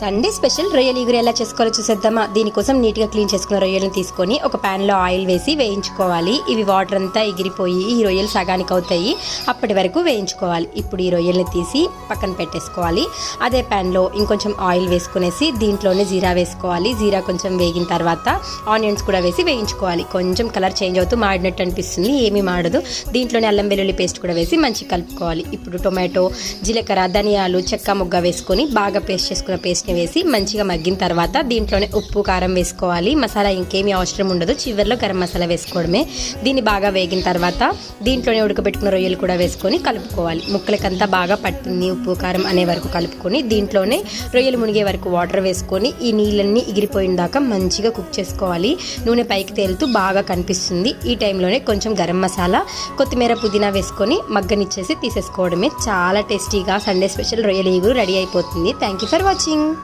Sunday special రొయ్యలు ఇగురు ఎలా చేసుకోవాలో చూసేద్దామా? దీనికోసం నీట్గా క్లీన్ చేసుకున్న రొయ్యలను తీసుకొని ఒక ప్యాన్లో ఆయిల్ వేసి వేయించుకోవాలి. ఇవి వాటర్ అంతా ఎగిరిపోయి ఈ రొయ్యలు సగానికి అవుతాయి. అప్పటి వరకు వేయించుకోవాలి. ఇప్పుడు ఈ రొయ్యల్ని తీసి పక్కన పెట్టేసుకోవాలి. అదే ప్యాన్లో ఇంకొంచెం ఆయిల్ వేసుకునేసి దీంట్లోనే జీరా వేసుకోవాలి. జీరా కొంచెం వేగిన తర్వాత ఆనియన్స్ కూడా వేసి వేయించుకోవాలి. కొంచెం కలర్ చేంజ్ అవుతూ మాడినట్టు అనిపిస్తుంది. ఏమీ మాడదు. దీంట్లోనే అల్లం వెల్లుల్లి పేస్ట్ కూడా వేసి మంచిగా కలుపుకోవాలి. ఇప్పుడు టొమాటో జీలకర్ర ధనియాలు చెక్క ముగ్గ వేసుకొని బాగా పేస్ట్ చేసుకున్న పేస్ట్ పేస్ట్ని వేసి మంచిగా మగ్గిన తర్వాత దీంట్లోనే ఉప్పు కారం వేసుకోవాలి. మసాలా ఇంకేమీ అవసరం ఉండదు. చివరిలో గరం మసాలా వేసుకోవడమే. దీన్ని బాగా వేగిన తర్వాత దీంట్లోనే ఉడకబెట్టుకున్న రొయ్యలు కూడా వేసుకొని కలుపుకోవాలి. ముక్కలకంతా బాగా పట్టింది ఉప్పు కారం అనే వరకు కలుపుకొని దీంట్లోనే రొయ్యలు మునిగే వరకు వాటర్ వేసుకొని ఈ నీళ్ళన్నీ ఎగిరిపోయిన దాకా మంచిగా కుక్ చేసుకోవాలి. నూనె పైకి తేలుతూ బాగా కనిపిస్తుంది. ఈ టైంలోనే కొంచెం గరం మసాలా కొత్తిమీర పుదీనా వేసుకొని మగ్గనిచ్చేసి తీసేసుకోవడమే. చాలా టేస్టీగా సండే స్పెషల్ రొయ్యల ఈగురు రెడీ అయిపోతుంది. Thank you for watching.